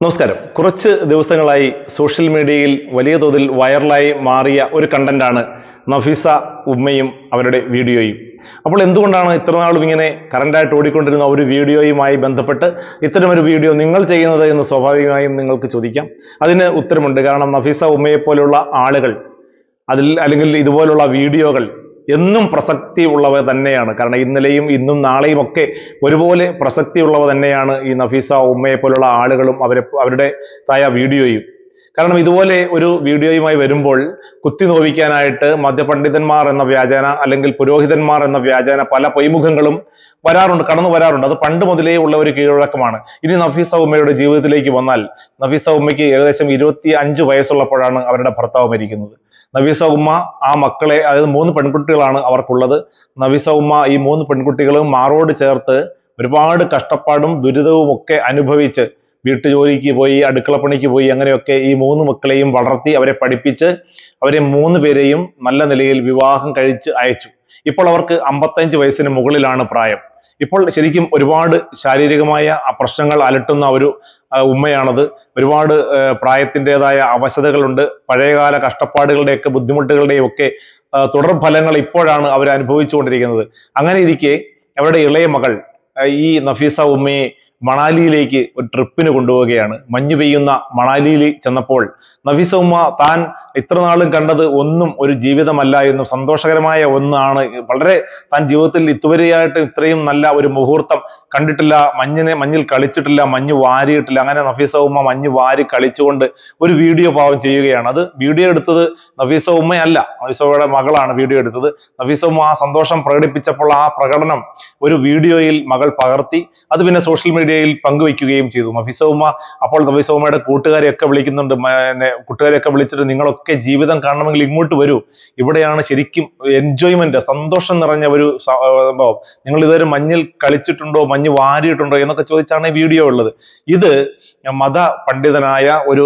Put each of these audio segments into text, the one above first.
നമസ്കാരം. കുറച്ച് ദിവസങ്ങളായി സോഷ്യൽ മീഡിയയിൽ വലിയ തോതിൽ വൈറലായി മാറിയ ഒരു കണ്ടന്റാണ് നഫീസ ഉമ്മയും അവരുടെ വീഡിയോയും. അപ്പോൾ എന്തുകൊണ്ടാണ് ഇത്രനാളും ഇങ്ങനെ കറണ്ടായിട്ട് ഓടിക്കൊണ്ടിരുന്ന ഒരു വീഡിയോയുമായി ബന്ധപ്പെട്ട് ഇത്തരമൊരു വീഡിയോ നിങ്ങൾ ചെയ്യുന്നത് എന്ന് സ്വാഭാവികമായും നിങ്ങൾക്ക് ചോദിക്കാം. അതിന് ഉത്തരമുണ്ട്. കാരണം നഫീസ ഉമ്മയെപ്പോലുള്ള ആളുകൾ അതിൽ അല്ലെങ്കിൽ ഇതുപോലുള്ള വീഡിയോകൾ എന്നും പ്രസക്തിയുള്ളവ തന്നെയാണ്. കാരണം ഇന്നലെയും ഇന്നും നാളെയും ഒക്കെ ഒരുപോലെ പ്രസക്തിയുള്ളവ തന്നെയാണ് ഈ നഫീസ ഉമ്മയെ പോലുള്ള ആളുകളും അവരെ അവരുടേതായ വീഡിയോയും. കാരണം ഇതുപോലെ ഒരു വീഡിയോയുമായി വരുമ്പോൾ കുത്തി നോവിക്കാനായിട്ട് മദ്യപണ്ഡിതന്മാർ എന്ന വ്യാജന അല്ലെങ്കിൽ പുരോഹിതന്മാർ എന്ന വ്യാജന പല പൊയ്മുഖങ്ങളും വരാറുണ്ട് കടന്നു വരാറുണ്ട്. അത് പണ്ട് മുതലേ ഉള്ള ഒരു കീഴ്വഴക്കമാണ് ഇനി നഫീസ ഉമ്മയുടെ ജീവിതത്തിലേക്ക് വന്നാൽ നഫീസ ഉമ്മയ്ക്ക് ഏകദേശം ഇരുപത്തി അഞ്ച് വയസ്സുള്ളപ്പോഴാണ് അവരുടെ ഭർത്താവ് മരിക്കുന്നത്. നഫീസ ഉമ്മ ആ മക്കളെ അതായത് മൂന്ന് പെൺകുട്ടികളാണ് അവർക്കുള്ളത്. നവീസ ഉമ്മ ഈ മൂന്ന് പെൺകുട്ടികളും മാറോട് ചേർത്ത് ഒരുപാട് കഷ്ടപ്പാടും ദുരിതവും ഒക്കെ അനുഭവിച്ച് വീട്ടുജോലിക്ക് പോയി അടുക്കളപ്പണിക്ക് പോയി അങ്ങനെയൊക്കെ ഈ മൂന്ന് മക്കളെയും വളർത്തി അവരെ പഠിപ്പിച്ച് അവരെ മൂന്ന് പേരെയും നല്ല നിലയിൽ വിവാഹം കഴിച്ച് അയച്ചു. ഇപ്പോൾ അവർക്ക് അമ്പത്തഞ്ച് വയസ്സിന് മുകളിലാണ് പ്രായം. ഇപ്പോൾ ശരിക്കും ഒരുപാട് ശാരീരികമായ പ്രശ്നങ്ങൾ അലട്ടുന്ന ഒരു ഉമ്മയാണത്. ഒരുപാട് പ്രായത്തിന്റെതായ അവശതകളുണ്ട്. പഴയകാല കഷ്ടപ്പാടുകളുടെയൊക്കെ ബുദ്ധിമുട്ടുകളുടെയും ഒക്കെ തുടർഫലങ്ങൾ ഇപ്പോഴാണ് അവർ അനുഭവിച്ചുകൊണ്ടിരിക്കുന്നത് അങ്ങനെ ഇരിക്കെ അവരുടെ ഇളയ മകൾ ഈ നഫീസ ഉമ്മയെ മണാലിയിലേക്ക് ഒരു ട്രിപ്പിന് കൊണ്ടുപോവുകയാണ്. മഞ്ഞു പെയ്യുന്ന മണാലിയിൽ ചെന്നപ്പോൾ നഫീസ ഉമ്മ താൻ ഇത്ര നാളും കണ്ടത് ഒന്നും ഒരു ജീവിതമല്ല എന്നും സന്തോഷകരമായ ഒന്നാണ്. വളരെ താൻ ജീവിതത്തിൽ ഇതുവരെയായിട്ട് ഇത്രയും നല്ല ഒരു മുഹൂർത്തം കണ്ടിട്ടില്ല. മഞ്ഞിനെ മഞ്ഞിൽ കളിച്ചിട്ടില്ല മഞ്ഞ് വാരിയിട്ടില്ല. അങ്ങനെ നഫീസ ഉമ്മ മഞ്ഞ് വാരി കളിച്ചുകൊണ്ട് ഒരു വീഡിയോ പാവം ചെയ്യുകയാണ്. അത് വീഡിയോ എടുത്തത് നഫീസ ഉമ്മയല്ല നഫീസ മകളാണ് വീഡിയോ എടുത്തത്. നഫീസ ഉമ്മ ആ സന്തോഷം പ്രകടിപ്പിച്ചപ്പോൾ ആ പ്രകടനം ഒരു വീഡിയോയിൽ മകൾ പകർത്തി. അത് പിന്നെ സോഷ്യൽ മീഡിയയിൽ പങ്കുവയ്ക്കുകയും ചെയ്തു. നഫീസ ഉമ്മ അപ്പോൾ നഫീസ ഉമ്മയുടെ കൂട്ടുകാരെയൊക്കെ വിളിക്കുന്നുണ്ട്. പിന്നെ കൂട്ടുകാരെയൊക്കെ വിളിച്ചിട്ട് നിങ്ങളൊക്കെ ജീവിതം കാണണമെങ്കിൽ ഇങ്ങോട്ട് വരൂ. ഇവിടെയാണ് ശരിക്കും എൻജോയ്മെന്റ് സന്തോഷം നിറഞ്ഞ ഒരു സംഭവം. നിങ്ങൾ ഇതുവരെ മഞ്ഞിൽ കളിച്ചിട്ടുണ്ടോ മഞ്ഞ് വാരിയിട്ടുണ്ടോ എന്നൊക്കെ ചോദിച്ചാണ് ഈ വീഡിയോ ഉള്ളത്. ഇത് മത പണ്ഡിതനായ ഒരു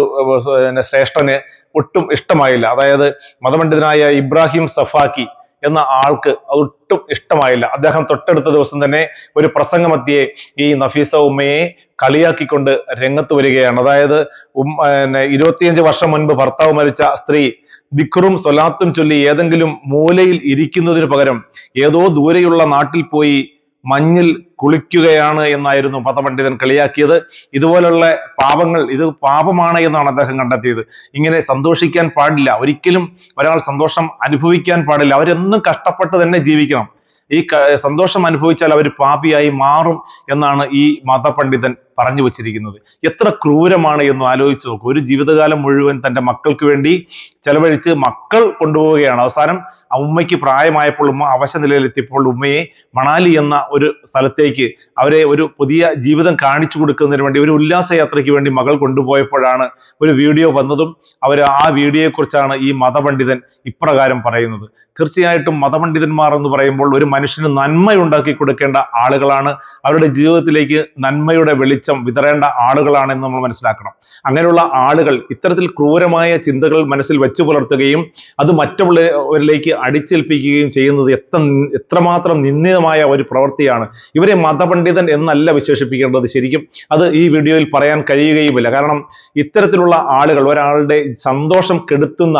ശ്രേഷ്ഠന് ഒട്ടും ഇഷ്ടമായില്ല. അതായത് മതപണ്ഡിതനായ ഇബ്രാഹിം സഫാക്കി എന്ന ആൾക്ക് ഒട്ടും ഇഷ്ടമായില്ല. അദ്ദേഹം തൊട്ടടുത്ത ദിവസം തന്നെ ഒരു പ്രസംഗമത്തിയെ ഈ നഫീസ ഉമ്മയെ കളിയാക്കിക്കൊണ്ട് രംഗത്ത് വരികയാണ്. അതായത് ഉം പിന്നെ ഇരുപത്തിയഞ്ച് വർഷം മുൻപ് ഭർത്താവ് മരിച്ച സ്ത്രീ ദിക്റും സ്വലാത്തും ചൊല്ലി ഏതെങ്കിലും മൂലയിൽ ഇരിക്കുന്നതിന് പകരം ഏതോ ദൂരെയുള്ള നാട്ടിൽ പോയി മഞ്ഞിൽ കുളിക്കുകയാണ് എന്നായിരുന്നു മതപണ്ഡിതൻ കളിയാക്കിയത്. ഇതുപോലുള്ള പാപങ്ങൾ ഇത് പാപമാണ് എന്നാണ് അദ്ദേഹം കണ്ടെത്തിയത്. ഇങ്ങനെ സന്തോഷിക്കാൻ പാടില്ല. ഒരിക്കലും ഒരാൾ സന്തോഷം അനുഭവിക്കാൻ പാടില്ല. അവരെന്നും കഷ്ടപ്പെട്ട് തന്നെ ജീവിക്കണം. ഈ സന്തോഷം അനുഭവിച്ചാൽ അവർ പാപിയായി മാറും എന്നാണ് ഈ മതപണ്ഡിതൻ പറഞ്ഞു വച്ചിരിക്കുന്നത്. എത്ര ക്രൂരമാണ് എന്ന് ആലോചിച്ച് നോക്കൂ. ഒരു ജീവിതകാലം മുഴുവൻ തന്റെ മക്കൾക്ക് വേണ്ടി ചെലവഴിച്ച് മക്കൾ കൊണ്ടുപോവുകയാണ്. അവസാനം ഉമ്മയ്ക്ക് പ്രായമായപ്പോൾ ഉമ്മ അവശ നിലയിലെത്തിയപ്പോൾ ഉമ്മയെ മണാലി എന്ന ഒരു സ്ഥലത്തേക്ക് അവരെ ഒരു പുതിയ ജീവിതം കാണിച്ചു കൊടുക്കുന്നതിന് വേണ്ടി ഒരു ഉല്ലാസയാത്രയ്ക്ക് വേണ്ടി മകൾ കൊണ്ടുപോയപ്പോഴാണ് ഒരു വീഡിയോ വന്നതും അവർ ആ വീഡിയോയെക്കുറിച്ചാണ് ഈ മതപണ്ഡിതൻ ഇപ്രകാരം പറയുന്നത്. തീർച്ചയായിട്ടും മതപണ്ഡിതന്മാർ എന്ന് പറയുമ്പോൾ ഒരു മനുഷ്യന് നന്മയുണ്ടാക്കി കൊടുക്കേണ്ട ആളുകളാണ്. അവരുടെ ജീവിതത്തിലേക്ക് നന്മയുടെ വെളിച്ചം വിതറേണ്ട ആളുകളാണെന്ന് നമ്മൾ മനസ്സിലാക്കണം. അങ്ങനെയുള്ള ആളുകൾ ഇത്തരത്തിൽ ക്രൂരമായ ചിന്തകൾ മനസ്സിൽ വെച്ചു പുലർത്തുകയും അത് മറ്റുള്ളവരിലേക്ക് അടിച്ചേൽപ്പിക്കുകയും ചെയ്യുന്നത് എത്ര എത്രമാത്രം നിന്ദിതമായ ഒരു പ്രവൃത്തിയാണ്. ഇവരെ മതപണ്ഡിതൻ എന്നല്ല വിശേഷിപ്പിക്കേണ്ടത് ശരിക്കും. അത് ഈ വീഡിയോയിൽ പറയാൻ കഴിയുകയുമില്ല. കാരണം ഇത്തരത്തിലുള്ള ആളുകൾ ഒരാളുടെ സന്തോഷം കെടുത്തുന്ന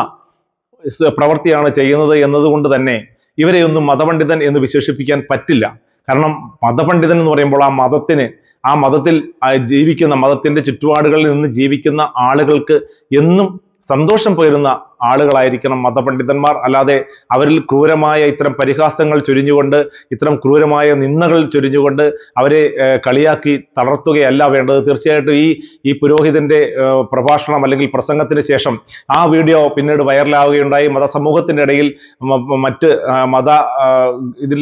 പ്രവൃത്തിയാണ് ചെയ്യുന്നത് എന്നതുകൊണ്ട് തന്നെ ഇവരെ ഒന്നും മതപണ്ഡിതൻ എന്ന് വിശേഷിപ്പിക്കാൻ പറ്റില്ല. കാരണം മതപണ്ഡിതൻ എന്ന് പറയുമ്പോൾ ആ മതത്തിന് ആ മതത്തിൽ ജീവിക്കുന്ന മതത്തിന്റെ ചുറ്റുപാടുകളിൽ നിന്ന് ജീവിക്കുന്ന ആളുകൾക്ക് എന്നും സന്തോഷം പകരുന്ന ആളുകളായിരിക്കണം മതപണ്ഡിതന്മാർ. അല്ലാതെ അവരിൽ ക്രൂരമായ ഇത്തരം പരിഹാസങ്ങൾ ചൊരിഞ്ഞുകൊണ്ട് ഇത്തരം ക്രൂരമായ നിന്ദകൾ ചൊരിഞ്ഞുകൊണ്ട് അവരെ കളിയാക്കി തളർത്തുകയല്ല വേണ്ടത്. തീർച്ചയായിട്ടും ഈ ഈ പുരോഹിതന്റെ പ്രഭാഷണം അല്ലെങ്കിൽ പ്രസംഗത്തിന് ശേഷം ആ വീഡിയോ പിന്നീട് വൈറലാവുകയുണ്ടായി. മതസമൂഹത്തിന്റെ ഇടയിൽ മറ്റ് മത ഇതിൽ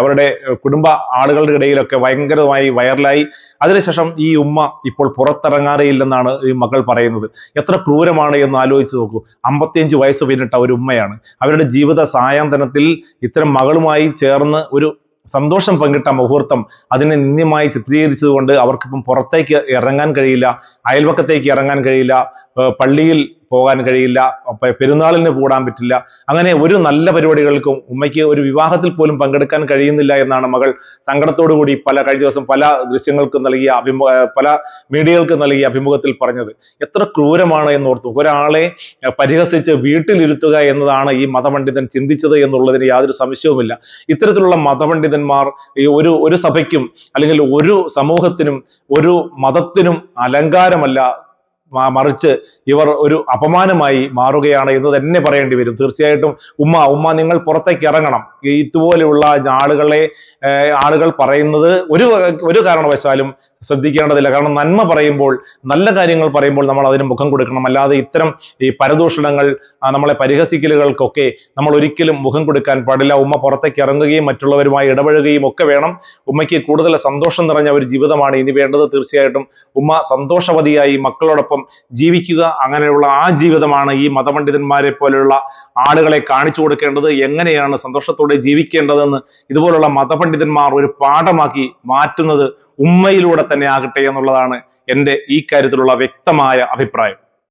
അവരുടെ കുടുംബ ആളുകളുടെ ഇടയിലൊക്കെ ഭയങ്കരമായി വൈറലായി. അതിനുശേഷം ഈ ഉമ്മ ഇപ്പോൾ പുറത്തിറങ്ങാറേയില്ലെന്നാണ് ഈ മകൾ പറയുന്നത്. എത്ര ക്രൂരമാണ് എന്ന് ആലോചിച്ച് നോക്കൂ. അമ്പത്തിയഞ്ച് വയസ്സ് പിന്നിട്ട ഒരു ഉമ്മയാണ്. അവരുടെ ജീവിത സായാന്തനത്തിൽ ഇത്തരം മകളുമായി ചേർന്ന് ഒരു സന്തോഷം പങ്കിട്ട മുഹൂർത്തം അതിനെ നിന്ദ്യമായി ചിത്രീകരിച്ചതുകൊണ്ട് അവർക്കിപ്പം പുറത്തേക്ക് ഇറങ്ങാൻ കഴിയില്ല അയൽവക്കത്തേക്ക് ഇറങ്ങാൻ കഴിയില്ല പള്ളിയിൽ പോകാൻ കഴിയില്ല പെരുന്നാളിന് കൂടാൻ പറ്റില്ല. അങ്ങനെ ഒരു നല്ല പരിപാടികൾക്കും ഉമ്മയ്ക്ക് ഒരു വിവാഹത്തിൽ പോലും പങ്കെടുക്കാൻ കഴിയുന്നില്ല എന്നാണ് മകൾ കൂടി പല കഴിഞ്ഞ ദിവസം പല ദൃശ്യങ്ങൾക്ക് നൽകിയ അഭിമുഖ പല മീഡിയകൾക്ക് നൽകിയ അഭിമുഖത്തിൽ പറഞ്ഞത്. എത്ര ക്രൂരമാണ് എന്ന് ഓർത്തു ഒരാളെ പരിഹസിച്ച് വീട്ടിലിരുത്തുക എന്നതാണ് ഈ മതപണ്ഡിതൻ ചിന്തിച്ചത് എന്നുള്ളതിന് യാതൊരു സംശയവുമില്ല. ഇത്തരത്തിലുള്ള മതപണ്ഡിതന്മാർ ഈ ഒരു ഒരു സഭയ്ക്കും അല്ലെങ്കിൽ ഒരു സമൂഹത്തിനും ഒരു മതത്തിനും അലങ്കാരമല്ല മറിച്ച് ഇവർ ഒരു അപമാനമായി മാറുകയാണ് എന്ന് തന്നെ പറയേണ്ടി വരും. തീർച്ചയായിട്ടും ഉമ്മ ഉമ്മ നിങ്ങൾ പുറത്തേക്ക് ഇറങ്ങണം. ഇതുപോലെയുള്ള ആളുകളെ ആളുകൾ പറയുന്നത് ഒരു ഒരു കാരണവശാലും ശ്രദ്ധിക്കേണ്ടതില്ല. കാരണം നന്മ പറയുമ്പോൾ നല്ല കാര്യങ്ങൾ പറയുമ്പോൾ നമ്മൾ അതിന് മുഖം കൊടുക്കണം. അല്ലാതെ ഇത്തരം ഈ പരദൂഷണങ്ങൾ നമ്മളെ പരിഹസിക്കലുകൾക്കൊക്കെ നമ്മൾ ഒരിക്കലും മുഖം കൊടുക്കാൻ പാടില്ല. ഉമ്മ പുറത്തേക്ക് ഇറങ്ങുകയും മറ്റുള്ളവരുമായി ഇടപഴകുകയും ഒക്കെ വേണം. ഉമ്മയ്ക്ക് കൂടുതൽ സന്തോഷം നിറഞ്ഞ ഒരു ജീവിതമാണ് ഇനി വേണ്ടത് തീർച്ചയായിട്ടും. ഉമ്മ സന്തോഷവതിയായി മക്കളോടൊപ്പം ജീവിക്കുക അങ്ങനെയുള്ള ആ ജീവിതമാണ് ഈ മതപണ്ഡിതന്മാരെ പോലെയുള്ള ആളുകളെ കാണിച്ചു കൊടുക്കേണ്ടത്. എങ്ങനെയാണ് സന്തോഷത്തോടെ ജീവിക്കേണ്ടതെന്ന് ഇതുപോലുള്ള മതപണ്ഡിതന്മാർ ഒരു പാഠമാക്കി മാറ്റുന്നത് ഉമ്മയിലൂടെ തന്നെ ആകട്ടെ എന്നുള്ളതാണ് എന്റെ ഈ കാര്യത്തിലുള്ള വ്യക്തമായ അഭിപ്രായം.